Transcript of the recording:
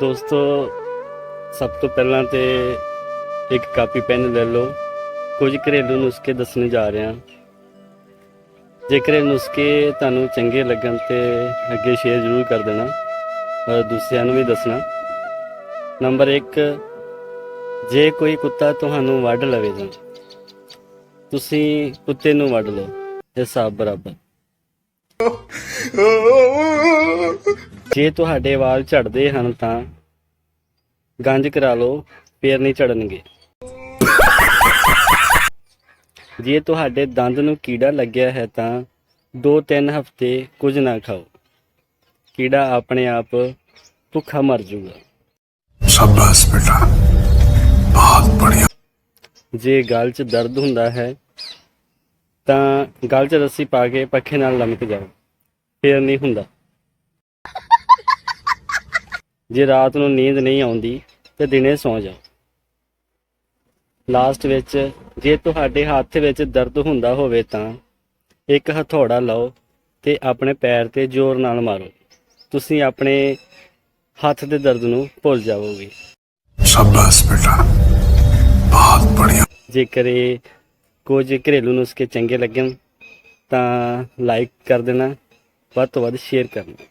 ਦੋਸਤੋ, ਸਭ ਤੋਂ ਪਹਿਲਾਂ ਤੇ ਇੱਕ ਕਾਪੀ ਪੈਨ ਲੈ ਲਓ। ਕੁਝ ਘਰੇਲੂ ਨੁਸਖੇ ਦੱਸਣ ਜਾ ਰਿਹਾ। ਜੇਕਰ ਇਹ ਨੁਸਖੇ ਤੁਹਾਨੂੰ ਚੰਗੇ ਲੱਗਣ ਤੇ ਅੱਗੇ ਸ਼ੇਅਰ ਜ਼ਰੂਰ ਕਰ ਦੇਣਾ, ਔਰ ਦੂਸਰਿਆਂ ਨੂੰ ਵੀ ਦੱਸਣਾ। ਨੰਬਰ 1 ਜੇ ਕੋਈ ਕੁੱਤਾ ਤੁਹਾਨੂੰ ਵੱਢ ਲਵੇ ਤਾਂ ਤੁਸੀਂ ਕੁੱਤੇ ਨੂੰ ਵੱਢ ਲਓ। ਹਿਸਾਬ ਬਰਾਬਰ। ਜੇ ਤੁਹਾਡੇ ਵਾਲ ਝੜਦੇ ਹਨ ਤਾਂ ਗੰਜ ਕਰਾ ਲਓ ਫੇਰ ਨਹੀਂ ਝੜਨਗੇ। ਜੇ ਤੁਹਾਡੇ ਦੰਦ ਨੂੰ ਕੀੜਾ ਲੱਗਿਆ ਹੈ ਤਾਂ 2-3 ਹਫ਼ਤੇ ਕੁਝ ਨਾ ਖਾਓ। ਕੀੜਾ ਆਪਣੇ ਆਪ ਭੁੱਖਾ ਮਰ ਜਾਊਗਾ। ਸ਼ਾਬਾਸ਼ ਬੇਟਾ ਬਹੁਤ ਬੜੀਆ। ਜੇ ਗਲ 'ਚ ਦਰਦ ਹੁੰਦਾ ਹੈ ਤਾਂ ਗਲ 'ਚ ਰੱਸੀ ਪਾ ਕੇ ਪੱਖੇ ਨਾਲ ਲਮਕ ਜਾਓ ਫੇਰ ਨਹੀਂ ਹੁੰਦਾ। ਜੇ ਰਾਤ ਨੂੰ ਨੀਂਦ ਨਹੀਂ ਆਉਂਦੀ ਤੇ ਦਿਨੇ ਸੌਂ ਜਾਓ ਲਾਸਟ ਵਿੱਚ ਜੇ ਤੁਹਾਡੇ ਹੱਥ ਵਿੱਚ ਦਰਦ ਹੁੰਦਾ ਹੋਵੇ ਤਾਂ ਇੱਕ ਹਥੌੜਾ ਲਓ ਤੇ ਆਪਣੇ ਪੈਰ ਤੇ ਜ਼ੋਰ ਨਾਲ ਮਾਰੋ। ਤੁਸੀਂ ਆਪਣੇ ਹੱਥ ਦੇ ਦਰਦ ਨੂੰ ਭੁੱਲ ਜਾਵੋਗੇ। ਸ਼ਾਬਾਸ਼ ਬੇਟਾ। ਬਹੁਤ ਬੜੀਆ। ਜੇਕਰ ਇਹ ਕੁਝ ਘਰੇਲੂ ਨੁਸਖੇ ਚੰਗੇ ਲੱਗਣ ਤਾਂ ਲਾਈਕ ਕਰ ਦੇਣਾ ਵੱਧ ਤੋਂ ਵੱਧ ਸ਼ੇਅਰ ਕਰਨਾ।